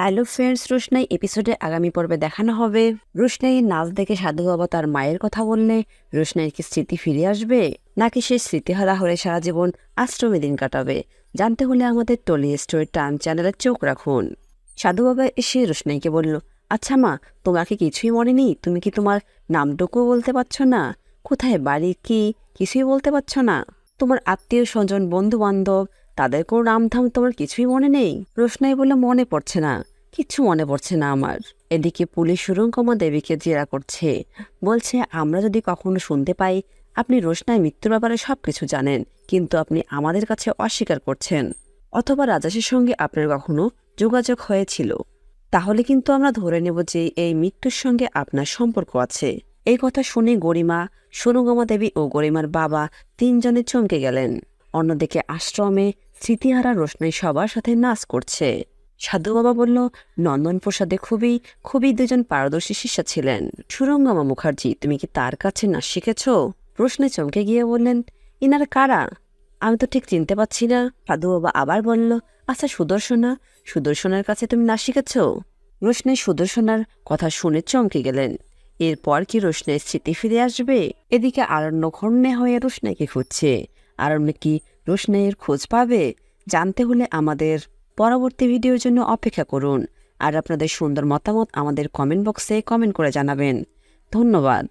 Hello friends, রোশনাই এপিসোডে আগামী পর্বে দেখানো হবে। রোশনাইয়ের নাচ দেখে সাধু বাবা তার মায়ের কথা বললে, রোশনাইয়ের কি স্মৃতি ফিরে আসবে? নাকি সে স্মৃতিহারা হয়ে সারা জীবন আশ্রমে দিন কাটাবে? জানতে হলে আমাদের টলি স্টোরি টাইম চ্যানেলে চোখ রাখুন। সাধু বাবা এসে রোশনাইকে বলল আচ্ছা মা তোমাকে কিছুই মনে নেই? তুমি কি তোমার নামটুকুও বলতে পারছ না? কোথায়, বাড়ি কি? কিছুই বলতে পারছ না? তোমার আত্মীয় স্বজন বন্ধু বান্ধব তাদের কোনো নাম ধাম তোমার কিছুই মনে নেই? রোশনাই বলে মনে পড়ছে না। কিচ্ছু মনে পড়ছে না আমার। এদিকে পুলিশ সুরঙ্গমা দেবীকে জেরা করছে। বলছে, আমরা যদি কখনো শুনতে পাই, আপনি রোশনায় মৃত্যুর ব্যাপারে সব কিছু জানেন, কিন্তু আপনি আমাদের কাছে অস্বীকার করছেন। অথবা রাজাসের সঙ্গে আপনার কখনো যোগাযোগ হয়েছিল? তাহলে কিন্তু আমরা ধরে নেব যে এই মৃত্যুর সঙ্গে আপনার সম্পর্ক আছে। এই কথা শুনে গরিমা, সুরঙ্গমা দেবী ও গরিমার বাবা তিনজনে চমকে গেলেন। অন্যদিকে আশ্রমে স্মৃতিহারা রোশনাই সবার সাথে নাচ করছে। সাধু বাবা বলল নন্দন প্রসাদে খুবই খুবই দুজন পারদর্শী শিষ্য ছিলেন। সুরঙ্গমা মুখার্জি, তুমি কি তার কাছে নাচ শিখেছ? রোশনাই চমকে গিয়ে বললেন, ইনার কারা? আমি তো ঠিক চিনতে পারছি না। সাধু বাবা আবার বলল আচ্ছা সুদর্শনা, সুদর্শনার কাছে তুমি নাচ শিখেছ? রোশনাই সুদর্শনার কথা শুনে চমকে গেলেন। এরপর কি রোশনাইয়ের স্মৃতি ফিরে আসবে? এদিকে আরণ্য ঘন্যে হয়ে রোশনাইকে খুঁজছে। আরণ্য কি রোশনাইয়ের খোঁজ পাবে, জানতে হলে আমাদের পরবর্তী ভিডিওর জন্য অপেক্ষা করুন। আর আপনাদের সুন্দর মতামত আমাদের কমেন্ট বক্সে কমেন্ট করে জানাবেন। ধন্যবাদ।